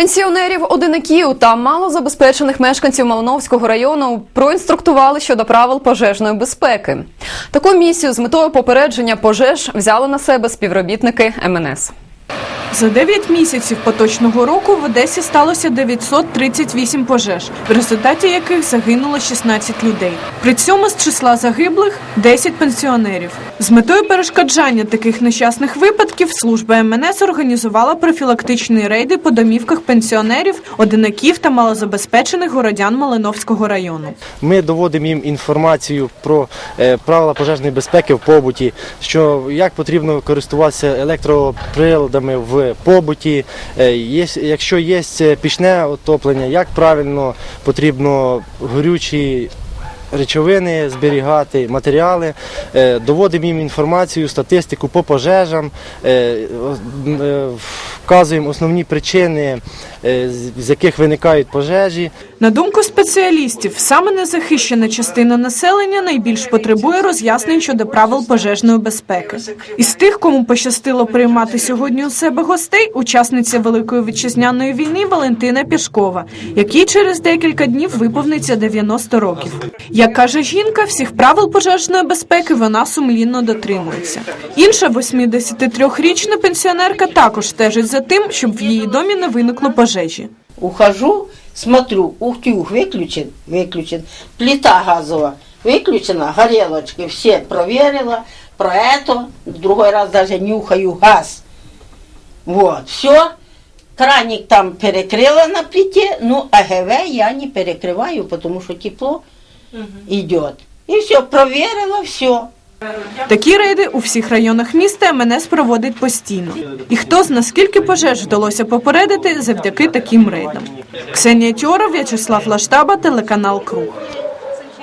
Пенсіонерів, одинаків та малозабезпечених мешканців Малиновського району проінструктували щодо правил пожежної безпеки. Таку місію з метою попередження пожеж взяли на себе співробітники МНС. За 9 місяців поточного року в Одесі сталося 938 пожеж, в результаті яких загинуло 16 людей. При цьому з числа загиблих 10 пенсіонерів. З метою перешкоджання таких нещасних випадків служба МНС організувала профілактичні рейди по домівках пенсіонерів, одинаків та малозабезпечених городян Малиновського району. Ми доводимо їм інформацію про е, правила пожежної безпеки в побуті, що як потрібно користуватися електроприладами в побуті, е, якщо є пічне отоплення, як правильно потрібно горючі речовини зберігати, матеріали, Е, доводимо їм інформацію, статистику по пожежам, е, е, вказуємо основні причини, е, з- яких виникають пожежі. На думку спеціалістів, саме незахищена частина населення найбільш потребує роз'яснень щодо правил пожежної безпеки. Із тих, кому пощастило приймати сьогодні у себе гостей, учасниця Великої вітчизняної війни Валентина Пішкова, якій через декілька днів виповниться 90 років. Як каже жінка, всіх правил пожежної безпеки вона сумлінно дотримується. Інша 83-річна пенсіонерка також стежить за тим, щоб в її домі не виникло пожежі. Ухожу, смотрю, утюг выключен, выключен, плита газовая выключена, горелочки все проверила, про это, в другой раз даже нюхаю газ. Вот, все, краник там перекрыла на плите, ну АГВ я не перекрываю, потому что тепло идет. И все, проверила, все. Такі рейди у всіх районах міста МНС проводить постійно. І хто з наскільки пожеж вдалося попередити завдяки таким рейдам. Ксенія Тьоров, В'ячеслав Лаштаба, телеканал Круг.